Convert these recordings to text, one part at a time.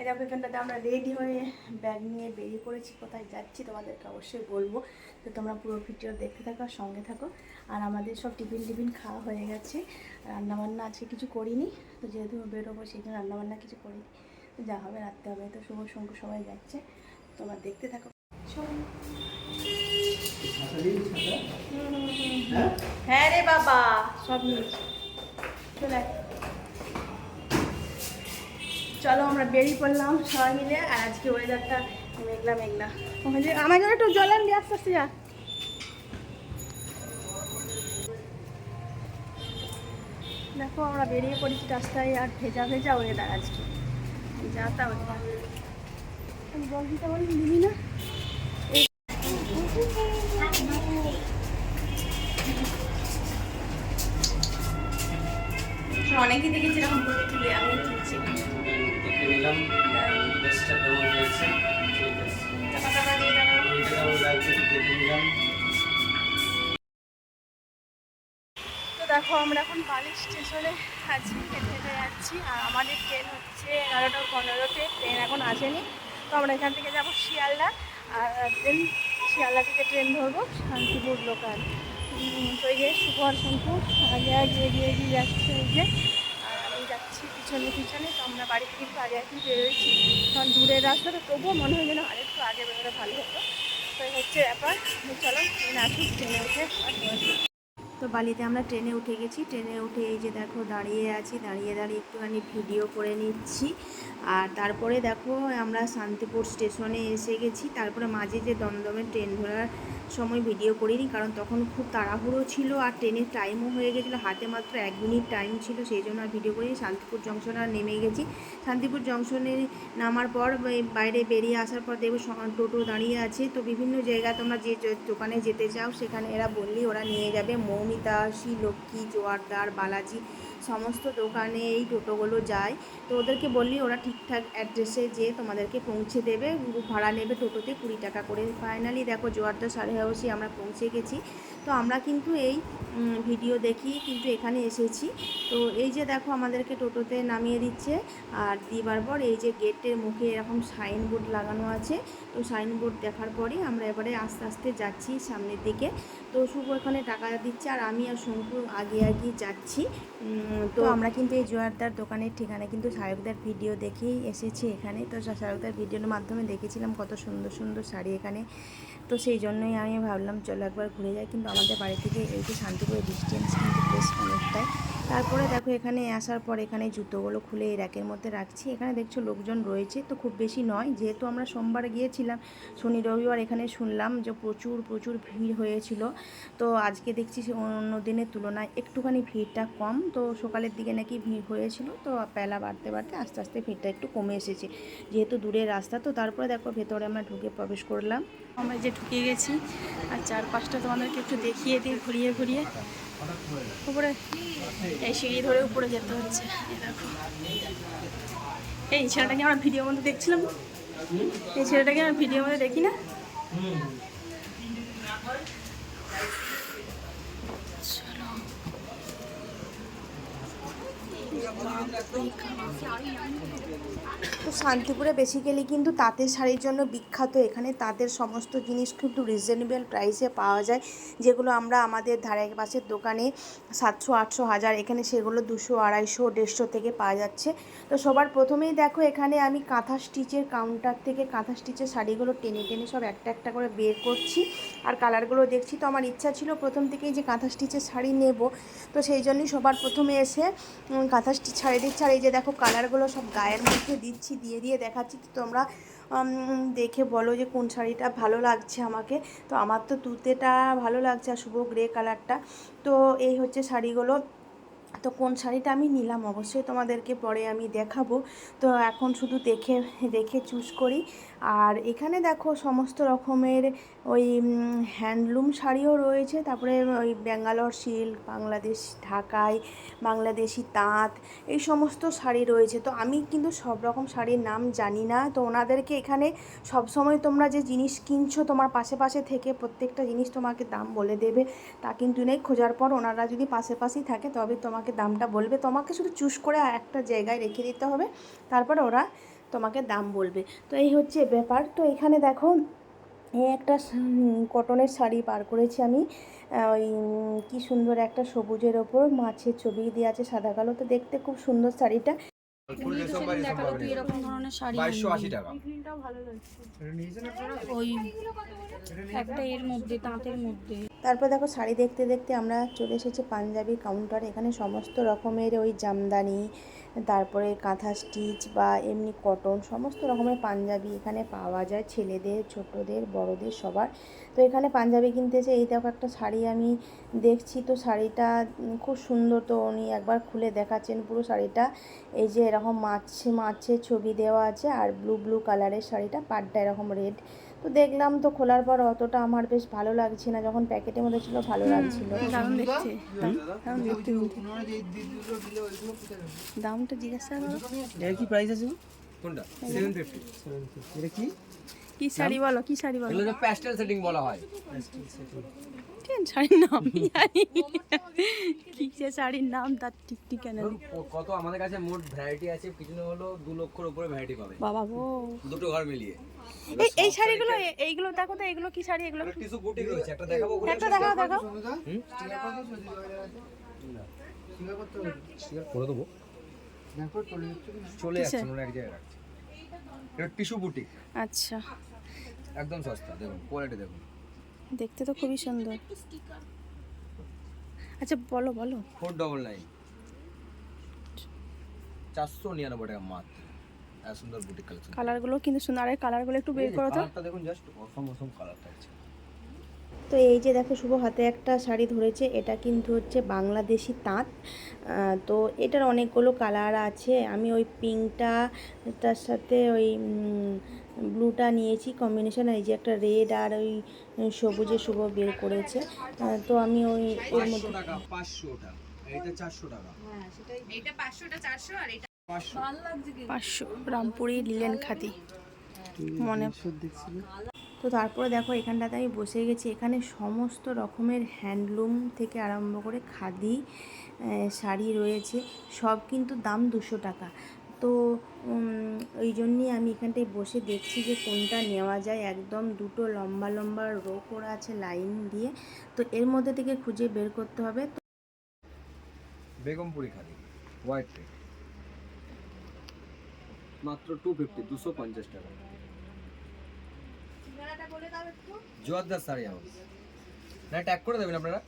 এরকম এখানটাতে আমরা রেডি হয়ে ব্যাগ নিয়ে বেরিয়ে পড়েছি কোথায় যাচ্ছি তোমাদেরকে অবশ্যই বলব। তো তোমরা পুরো ভিডিও দেখতে থাকো আর সঙ্গে থাকো। আর আমাদের সব টিফিন টিফিন খাওয়া হয়ে গেছে। রান্নাবান্না আজকে কিছু করিনি তো যেহেতু বেরোবো সেই জন্য রান্নাবান্না কিছু করিনি। তো যা হবে রাখতে হবে তো শুভ শঙ্কু সবাই যাচ্ছে। তোমরা দেখতে থাকো। হ্যাঁ রে বাবা সব নিয়েছি। চলে। চলো আমরা বেরিয়ে পড়লাম সবাই মিলে, আর আজকে ওয়েদারটা মেঘলা মেঘলা। জন্য একটু জল আনবি, আস্তে আস্তে যা। দেখো, আমরা বেরিয়ে পড়েছি রাস্তায়, আর ভেজা ভেজা ওয়েদার আজকে। যা তা জল দিতে বলি দিবি না? দেখেছি এরকম আমি তুলছি দেখে নিলাম ড্রেসটা কেমন হয়েছে। ঠিক আছে। লাগছে দেখে নিলাম। তো দেখো, আমরা এখন বালি স্টেশনে আছি, হেঁটে হেঁটে যাচ্ছি, আর আমাদের ট্রেন হচ্ছে এগারোটা পনেরোতে। ট্রেন এখন আসেনি। তো আমরা এখান থেকে যাব শিয়ালদা, আর ট্রেন শিয়ালদা থেকে ট্রেন ধরবো শান্তিপুর লোকাল তো এই যে শঙ্কু, আগে আগে এগিয়ে এগিয়ে যাচ্ছে এই যে। পিছনে পিছনে, তো আমরা বাড়ি থেকে একটু আগে আগে বেরোয়েছি কারণ দূরের রাস্তা, তো তবুও মনে হয় যেন আরেকটু আগে বেরোলে ভালো হতো। তো হচ্ছে ব্যাপার। চলো, ট্রেন আসুক, ট্রেনে উঠে তো বালিতে আমরা ট্রেনে উঠে গেছি। ট্রেনে উঠে এই যে দেখো, দাঁড়িয়ে আছি। দাঁড়িয়ে দাঁড়িয়ে একটুখানি ভিডিও করে নিচ্ছি। আর তারপরে দেখো, আমরা শান্তিপুর স্টেশনে এসে গেছি। তারপরে মাঝে যে দমদমের ট্রেন ধরার সময় ভিডিও করিনি, কারণ তখন খুব তাড়াহুড়ো ছিল আর ট্রেনের টাইমও হয়ে গেছিল। হাতে মাত্র এক মিনিট টাইম ছিল, সেই জন্য আর ভিডিও করিনি। শান্তিপুর জংশনে আর নেমে গেছি। শান্তিপুর জংশনে নামার পর বাইরে বেরিয়ে আসার পর দেখব টোটো দাঁড়িয়ে আছে। তো বিভিন্ন জায়গায় তোমরা যে দোকানে যেতে চাও, সেখানে এরা বললি ওরা নিয়ে যাবে। মৌমিতা, শ্রীলক্ষ্মী, জোয়ারদার, বালাজি, সমস্ত দোকানে এই টোটোগুলো যায়। তো ওদেরকে বললি ওরা ঠিকঠাক অ্যাড্রেসে যেয়ে তোমাদেরকে পৌঁছে দেবে। ভাড়া নেবে টোটোতে কুড়ি টাকা করে। ফাইনালি দেখো জোয়ারদার সাড়ে হাউসে আমরা পৌঁছে গেছি। তো আমরা কিন্তু এই ভিডিও দেখি কিন্তু এখানে এসেছি। তো এই যে দেখো আমাদেরকে টোটোতে নামিয়ে দিচ্ছে। আর দিবার পর এই যে গেটের মুখে এরকম সাইনবোর্ড লাগানো আছে। তো সাইনবোর্ড দেখার পরে আমরা এবারে আস্তে আস্তে যাচ্ছি সামনের দিকে। তো শুভ এখানে টাকা দিচ্ছে আর আমি আর শঙ্কু আগে আগে যাচ্ছি। তো আমরা কিন্তু এই জোয়ারদার দোকানের ঠিকানা কিন্তু শারুকদার ভিডিও দেখেই এসেছি এখানে। তো শারুকদার ভিডিওর মাধ্যমে দেখেছিলাম কত সুন্দর সুন্দর শাড়ি এখানে। তো সেই জন্যই আমি ভাবলাম চলো একবার ঘুরে যাই। কিন্তু আমাদের বাড়ি থেকে এই যে শান্তিপুরের ডিস্টেন্স কিন্তু বেশ অনেকটাই। তারপরে দেখো এখানে আসার পর এখানে জুতোগুলো খুলে এই র্যাকের মধ্যে রাখছি। এখানে দেখছ লোকজন রয়েছে, তো খুব বেশি নয়। যেহেতু আমরা সোমবার গিয়েছিলাম, শনি, রবিবার এখানে শুনলাম যে প্রচুর প্রচুর ভিড় হয়েছিল। তো আজকে দেখছি অন্য দিনের তুলনায় একটুখানি ভিড়টা কম। তো সকালের দিকে নাকি ভিড় হয়েছিল, তো বেলা বাড়তে বাড়তে আস্তে আস্তে ভিড়টা একটু কমে এসেছে। যেহেতু দূরের রাস্তা, তো তারপরে দেখো ভেতরে আমরা ঢুকে প্রবেশ করলাম। আমরা যে ঢুকে গেছি, আর চারপাশটা তোমাদেরকে একটু দেখিয়ে দিই, ঘুরিয়ে ঘুরিয়ে। উপরে। এই সিঁড়ি ধরে উপরে যেতে হচ্ছে, এই ছেলেটাকে আমরা ভিডিওর মধ্যে দেখছিলাম? এই ছেলেটাকে আমরা ভিডিওর মধ্যে দেখি না? চলো। তো শান্তিপুরে বেসিক্যালি কিন্তু তাঁতের শাড়ির জন্য বিখ্যাত। এখানে তাঁতের সমস্ত জিনিস কিন্তু রিজনেবল প্রাইসে পাওয়া যায়। যেগুলো আমরা আমাদের ধারে পাশের দোকানে সাতশো, আটশো, হাজার, এখানে সেগুলো দুশো, আড়াইশো, দেড়শো থেকে পাওয়া যাচ্ছে। তো সবার প্রথমেই দেখো, এখানে আমি কাঁথা স্টিচের কাউন্টার থেকে কাঁথা স্টিচের শাড়িগুলো টেনে টেনে সব একটা একটা করে বের করছি। আর কালারগুলো দেখছি, তো আমার ইচ্ছা ছিল প্রথম থেকেই যে কাঁথা স্টিচের শাড়ি নেব। তো সেই জন্যই সবার প্রথমে এসে কাঁথা স্টিচ শাড়ি দিচ্ছে। আর এই যে দেখো কালারগুলো সব গায়ের মধ্যে দিচ্ছি, দিয়ে দিয়ে দেখাচ্ছি। তো তোমরা দেখে বলো যে কোন শাড়িটা ভালো লাগছে আমাকে। তো আমার তো তুতেটা ভালো লাগছে আর শুভ গ্রে কালারটা তো এই হচ্ছে শাড়িগুলো। তো কোন শাড়িটা আমি নিলাম অবশ্যই তোমাদেরকে পরে আমি দেখাবো। তো এখন শুধু দেখে দেখে চুজ করি। আর এখানে দেখো সমস্ত রকমের ওই হ্যান্ডলুম শাড়িও রয়েছে। তারপরে ওই ব্যাঙ্গালোর সিল্ক, বাংলাদেশ ঢাকাই, বাংলাদেশি তাঁত, এই সমস্ত শাড়ি রয়েছে। তো আমি কিন্তু সব রকম শাড়ির নাম জানি না। তো ওনাদেরকে এখানে সব সময় তোমরা যে জিনিস কিনছো, তোমার পাশে পাশে থেকে প্রত্যেকটা জিনিস তোমাকে দাম বলে দেবে। তা কিন্তু নেই। খোঁজার পর ওনারা যদি পাশে পাশেই থাকে তবে তোমাকে দামটা বলবে। তোমাকে শুধু চুজ করে একটা জায়গায় রেখে দিতে হবে। তারপর ওরা তোমাকে দাম বলবে। তো এই হচ্ছে ব্যাপার। তো এখানে দেখো, এই একটা কটনের শাড়ি পার করেছি আমি। ওই কী সুন্দর একটা সবুজের ওপর মাছের ছবি দিয়ে আছে সাদা কালো। তো দেখতে খুব সুন্দর শাড়িটা। এরকম ধরনের শাড়ি টাকা। ওই একটা এর মধ্যে তাঁতের মধ্যে। তারপর দেখো শাড়ি দেখতে দেখতে আমরা চলে এসেছি পাঞ্জাবি কাউন্টার এখানে সমস্ত রকমের ওই জামদানি তারপরে কাঁথা স্টিচ বা এমনি কটন, সমস্ত রকমের পাঞ্জাবি এখানে পাওয়া যায় ছেলেদের, ছোটদের, বড়দের, সবার। তো এখানে পাঞ্জাবি কিনতে এই দেখো একটা শাড়ি আমি দেখছি, তো শাড়িটা খুব সুন্দর তো উনি একবার খুলে দেখাচ্ছেন পুরো শাড়িটা। এই যে এরকম মাছে, মাছের ছবি দেওয়া আছে আর ব্লু ব্লু কালারের শাড়িটা, পাড়টা এরকম রেড তো দেখলাম তো খোলার পর অতটা আমার বেশ ভালো লাগছে না যখন প্যাকেটের মধ্যে ছিল ভালো লাগছিল। দামটা জিজ্ঞাসা করো। এর কি প্রাইস আছে কোনটা? এটা কি? কি শাড়ি বলো কি শাড়ি বলো? প্যাস্টেল সেটিং বলা হয়। ঠিক শাড়ির নাম? জানি কি সে শাড়ির নাম তার ঠিক ঠিকানা ধরুন ক- কত আমাদের কাছে মোট ভ্যারাইটি আছে পিছনে হলো দু লক্ষর উপরে ভ্যারাইটি পাবে। বাবা গো। দুটো ঘর মিলিয়ে। এই এই শাড়িগুলো এইগুলো দেখো তো এগুলো কি শাড়ি এগুলো টিসু বুটিক রয়েছে একটা দেখাবো? একটা দেখাও দেখাও। করে দেবো। চলে যাচ্ছে অন্য এক জায়গায় রাখছে। এটা টিস্যু বুটিক। আচ্ছা। একদম সস্তা দেখুন কোয়ালিটি দেখুন। দেখতে তো খুবই সুন্দর। আচ্ছা বলো বলো। ফোর ডবল নাইন চারশো নিরানব্বই টাকা মাত্র। এত সুন্দর বুটিক কালেকশন কালারগুলো কিন্তু সুন্দর। আর কালারগুলো একটু বের করো তো। দেখুন জাস্ট অসম অসম কালারটা আছে। তো এই যে দেখো শুভ হাতে একটা শাড়ি ধরেছে। এটা কিন্তু হচ্ছে বাংলাদেশি তাঁত। তো এটার অনেকগুলো কালার আছে। আমি ওই পিঙ্কটা তার সাথে ওই ব্লুটা নিয়েছি কম্বিনেশন এই যে একটা রেড আর ওই সবুজে শুভ বের করেছে। তো আমি ওই ওর মধ্যে পাঁচশো রামপুরি লিলেন খাদি। মনে তো তারপরে দেখো এখানটাতে আমি বসে গেছি। এখানে সমস্ত রকমের হ্যান্ডলুম থেকে আরম্ভ করে খাদি শাড়ি রয়েছে। সব কিন্তু দাম দুশো টাকা। তো ওই জন্যই আমি এখানটায় বসে দেখছি যে কোনটা নেওয়া যায়। একদম দুটো লম্বা লম্বা রো করা আছে লাইন দিয়ে। তো এর মধ্যে থেকে খুঁজে বের করতে হবে। বেগমপুরি খাদি হোয়াইট মাত্র টু ফিফটি দুশো পঞ্চাশ টাকা। জোয়ারদার শাড়ি হাউস না ট্যাগ করে দেবেন আপনারা?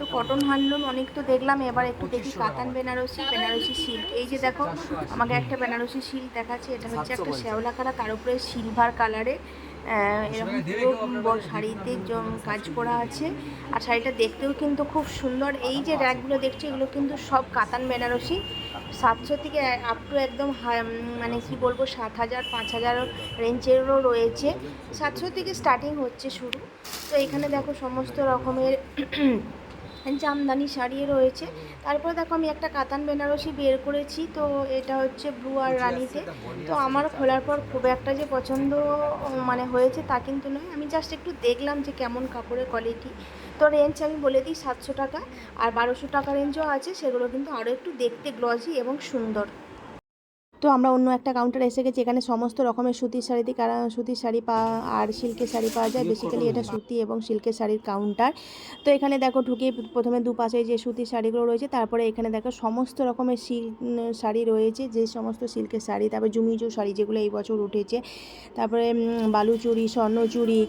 তো কটন হ্যান্ডলুম অনেক তো দেখলাম এবার একটু দেখি কাতান বেনারসি বেনারসি সিল্ক এই যে দেখো আমাকে একটা বেনারসি সিল্ক দেখাচ্ছে এটা হচ্ছে একটা শ্যাওলা কালার তার উপরে সিলভার কালারে এরকম পুরো শাড়িতে কাজ করা আছে। আর শাড়িটা দেখতেও কিন্তু খুব সুন্দর। এই যে র্যাকগুলো দেখছি এগুলো কিন্তু সব কাতান বেনারসি। সাতশো থেকে আপ টু একদম মানে কি বলব সাত হাজার পাঁচ হাজার রেঞ্জেরও রয়েছে। সাতশো থেকে স্টার্টিং হচ্ছে শুরু। তো এখানে দেখো সমস্ত রকমের জামদানি শাড়ি রয়েছে। তারপরে দেখো আমি একটা কাতান বেনারসি বের করেছি তো এটা হচ্ছে ব্লু আর রানিতে তো আমার খোলার পর খুব একটা যে পছন্দ মানে হয়েছে তা কিন্তু নয়। আমি জাস্ট একটু দেখলাম যে কেমন কাপড়ের কোয়ালিটি তো রেঞ্জ আমি বলে দিই সাতশো টাকা আর বারোশো টাকা রেঞ্জও আছে সেগুলো কিন্তু আরও একটু দেখতে গ্লজি এবং সুন্দর। তো আমরা অন্য একটা কাউন্টারে এসে গেছি। এখানে সমস্ত রকমের সুতির শাড়িতে কারা সুতির শাড়ি পাওয়া আর সিল্কের শাড়ি পাওয়া যায়। বেসিক্যালি এটা সুতি এবং সিল্কের শাড়ির কাউন্টার তো এখানে দেখো ঢুকে প্রথমে দুপাশে যে সুতির শাড়িগুলো রয়েছে তারপরে এখানে দেখো সমস্ত রকমের সিল্ক শাড়ি রয়েছে। যে সমস্ত সিল্কের শাড়ি তারপরে জুমিজু শাড়ি যেগুলো এই বছর উঠেছে। তারপরে বালুচুরি স্বর্ণচুরি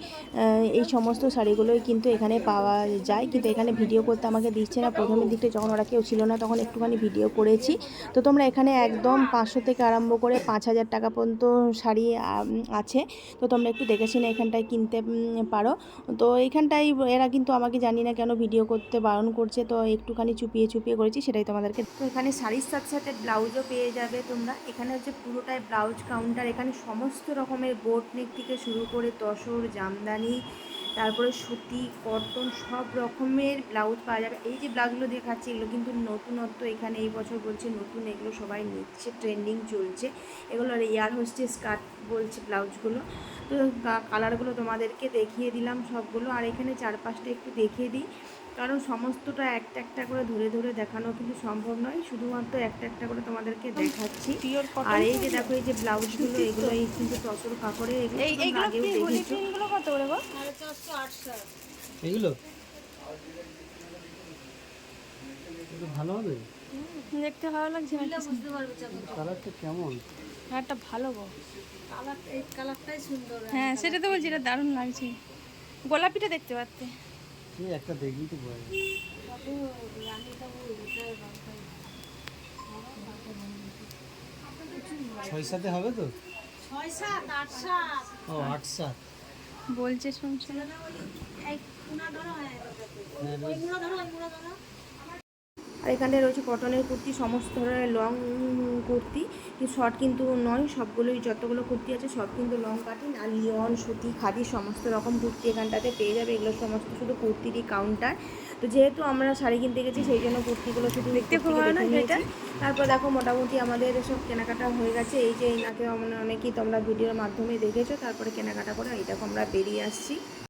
এই সমস্ত শাড়িগুলোই কিন্তু এখানে পাওয়া যায়। কিন্তু এখানে ভিডিও করতে আমাকে দিচ্ছে না। প্রথমের দিকটা যখন ওরা কেউ ছিল না তখন একটুখানি ভিডিও করেছি। তো তোমরা এখানে একদম পাঁচশো থেকে আরম্ভ করে পাঁচ হাজার টাকা পর্যন্ত শাড়ি আছে। তো তোমরা একটু দেখে শুনে এখানটায় কিনতে পারো। তো এইখানটায় এরা কিন্তু আমাকে জানি না কেন ভিডিও করতে, বারণ করছে। তো একটুখানি চুপিয়ে চুপিয়ে করেছি, সেটাই তোমাদেরকে তো এখানে শাড়ির সাথে সাথে ব্লাউজও পেয়ে যাবে তোমরা। এখানে হচ্ছে পুরোটাই ব্লাউজ কাউন্টার এখানে সমস্ত রকমের বোট নেক থেকে শুরু করে তসর, জামদানি তারপরে সুতি, কটন, সব রকমের ব্লাউজ পাওয়া যাবে। এই যে ব্লাউজগুলো দেখাচ্ছে এগুলো কিন্তু নতুনত্ব এখানে এই বছর বলছে, নতুন এগুলো সবাই নিচ্ছে ট্রেন্ডিং চলছে। এগুলো এয়ার হোস্টেস কাট বলছে ব্লাউজগুলো তো কালারগুলো তোমাদেরকে দেখিয়ে দিলাম সবগুলো। আর এখানে চারপাশটা একটু দেখিয়ে দিই। কারণ সমস্তটা একটা একটা করে ধরে ধরে দেখানো কিন্তু সম্ভব নয়। শুধুমাত্র একটা একটা করে তোমাদেরকে দেখাচ্ছি। পিওর আর এই যে দেখো এই যে ব্লাউজগুলো এগুলো এই কিন্তু তসর কাপড়ে এগুলো এইগুলো কত করে গো? এগুলো একটু ভালো হবে? দেখতে ভালো লাগছে না কালারটা কেমন? একটা ভালো গো। কালার এই কালারটাই সুন্দর। হ্যাঁ সেটা তো বলছি এটা দারুণ লাগছে। গোলাপিটা দেখতে পারতে। একটা দেখবি তো ভয় ছয় সাথে হবে তো? ও আট সাত। বলছে শুনছো। হ্যাঁ, আর এখানে রয়েছে কটনের কুর্তি সমস্ত ধরনের লং কুর্তি। শর্ট কিন্তু নয় সবগুলোই যতগুলো কুর্তি আছে সব কিন্তু লং কাটিং আর লিওন সুতি খাদি সমস্ত রকম কুর্তি এখানটাতে পেয়ে যাবে। এগুলো সমস্ত শুধু কুর্তিরই কাউন্টার তো যেহেতু আমরা শাড়ি কিনতে গেছি সেই জন্য কুর্তিগুলো শুধু দেখতে তারপর দেখো মোটামুটি আমাদের সব কেনাকাটা হয়ে গেছে। এই যে এনাকে অনেকেই তোমরা ভিডিওর মাধ্যমে দেখেছ। তারপরে কেনাকাটা করে এই দেখো আমরা বেরিয়ে আসছি।